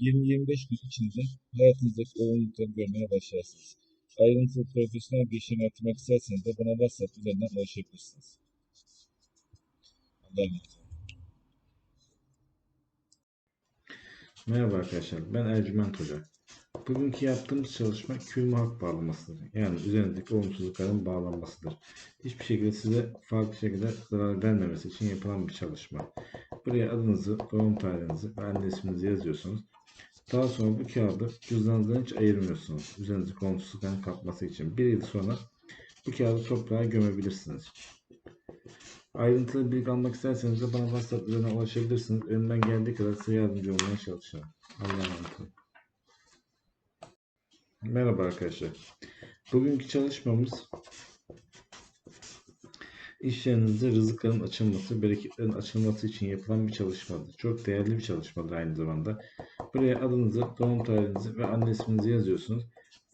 20-25 gün içinde hayatınızdaki olumlulukları görmeye başlarsınız. Ayrıntılı profesyonel bir işlem yaptırmak isterseniz de bana WhatsApp üzerinden ulaşabilirsiniz. Allah'a emanet. Merhaba arkadaşlar, ben Ercüment Hoca. Bugünkü yaptığımız çalışma kül hak bağlamasıdır. Yani üzerindeki olumsuzlukların bağlanmasıdır. Hiçbir şekilde size farklı şekilde zarar vermemesi için yapılan bir çalışma. Buraya adınızı, doğum tarihinizi ve anne isminizi yazıyorsunuz. Daha sonra bu kağıdı cüzdanınızdan hiç ayırmıyorsunuz. Üzerinizdeki olumsuzlukların kapması için. Bir yıl sonra bu kağıdı toprağa gömebilirsiniz. Ayrıntılı bilgi almak isterseniz de bana WhatsApp üzerinden ulaşabilirsiniz. Elimden geldiği kadar size yardımcı olmaya çalışacağım. Allah'a emanet olun. Merhaba arkadaşlar. Bugünkü çalışmamız iş yerinizde rızıkların açılması, bereketlerin açılması için yapılan bir çalışmadır. Çok değerli bir çalışmadır aynı zamanda. Buraya adınızı, doğum tarihinizi ve anne isminizi yazıyorsunuz.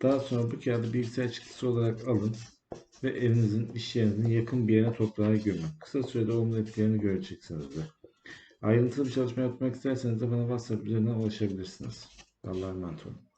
Daha sonra bu kağıdı bilgisayar çıktısı olarak alın ve evinizin, iş yerinizin yakın bir yerine toprağa gömün. Kısa sürede olumlu etkilerini göreceksiniz de. Ayrıntılı bir çalışma yapmak isterseniz de bana WhatsApp üzerinden ulaşabilirsiniz. Allah'a emanet olun.